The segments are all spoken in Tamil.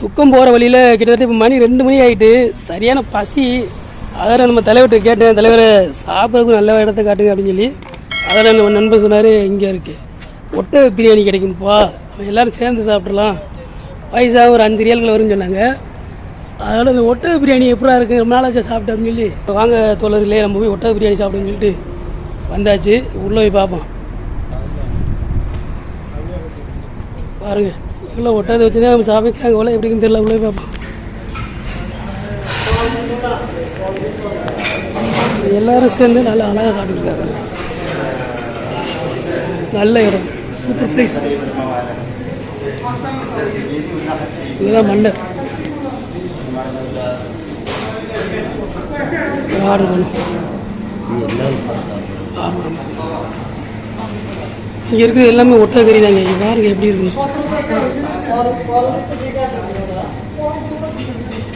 துக்கம் போகிற வழியில் கிட்டத்தட்ட இப்போ மணி ரெண்டு மணி ஆகிட்டு சரியான பசி. அதில் நம்ம தலைவர்கிட்ட கேட்டேன் தலைவரை சாப்பிட்றதுக்கு நல்ல இடத்த காட்டுங்க அப்படின்னு சொல்லி. அதில் நம்ம நண்பர் சொன்னார் இங்கே இருக்குது ஒட்டக பிரியாணி கிடைக்கும்ப்பா நம்ம எல்லோரும் சேர்ந்து சாப்பிட்றலாம் பைசா ஒரு அஞ்சு ரியல்கள் வரும்னு சொன்னாங்க. அதனால் இந்த ஒட்டக பிரியாணி எப்படா இருக்குது ரொம்ப நாளாச்சா சாப்பிட்டு அப்படின்னு சொல்லி. வாங்க தோழர்களே நம்ம போய் ஒட்டக பிரியாணி சாப்பிடுன்னு சொல்லிட்டு வந்தாச்சு. உள்ளே போய் பார்ப்போம். பாருங்கள் எவ்வளோ ஒட்டாத வச்சு நம்ம சமைக்கிறாங்க எவ்வளோ எப்படின்னு தெரியல உள்ளே பார்ப்போம். எல்லாரும் சேர்ந்து நல்லா அழகாக சாப்பிட்டுருக்காங்க நல்ல இடம். சூப்பர் பிளேஸ் இதுதான் மன்னர் ஆர்டர் பண்ணும் ஆமாம் இங்கே இருக்கிறது எல்லாமே ஒட்டை கறி தாங்க பாருங்க எப்படி இருக்கு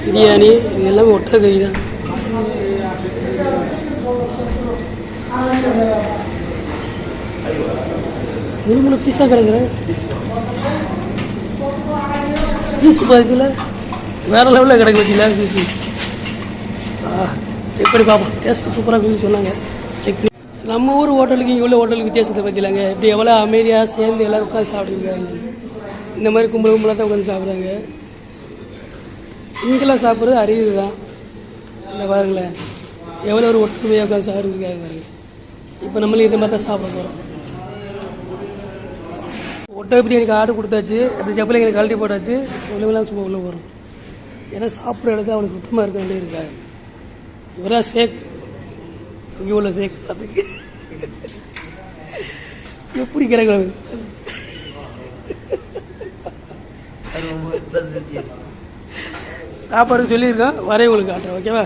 பிரியாணி இது எல்லாமே ஒட்டை கறி தான். முழு முழு பீஸாக கிடக்குறேன் பீஸ் பார்க்கல வேற லெவலில் கிடக்கு பார்த்தீங்களா பீஸ் செக் பண்ணி பார்ப்போம். டேஸ்ட் சூப்பராக இருக்குன்னு சொன்னாங்க. செக் பண்ணி நம்ம ஊர் ஹோட்டலுக்கு இங்கே உள்ள ஹோட்டலுக்கு வித்தியாசத்தை பற்றிலாங்க இப்படி எவ்வளோ அமைதியாக சேர்ந்து எல்லோரும் உட்காந்து சாப்பிடுங்க இந்த மாதிரி கும்பல் கும்பலாக தான் உட்காந்து சாப்பிட்றாங்க. சிங்கிளாக சாப்பிட்றது அரியுது தான் இந்த பாருங்களேன். எவ்வளோ ஒரு ஒற்றுமையாக உட்காந்து சாப்பிடுறதுக்காக பாருங்க. இப்போ நம்மளும் இந்த மாதிரி தான் சாப்பிட போகிறோம் ஒட்டக எனக்கு ஆர்டர் கொடுத்தாச்சு. அப்படி எனக்கு கழட்டி போட்டாச்சு. சொல்லலாம் சும்மா உள்ளே போகிறோம் ஏன்னா சாப்பிட்ற இடத்துல அவனுக்கு சுத்தமாக இருக்க வேண்டியிருக்காங்க இவராக சேக் இங்கே உள்ள சேக் பார்த்துக்க எப்படி கிடைக்கல. சாப்பாடு சொல்லியிருக்கோம் வரைய உங்களுக்கு காட்டுறேன் ஓகேவா?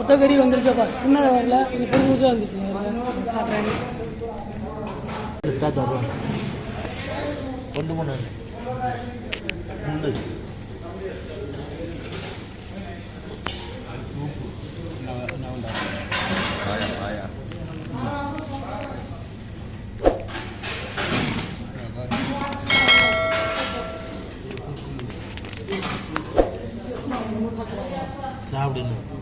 ஒட்டக்கறி வந்துருச்சாப்பா. சின்னதாக வரல கொஞ்சம் புது புதுசாக வந்துச்சு பாருங்க. காட்டுறேன் கொண்டு sao đi? nữa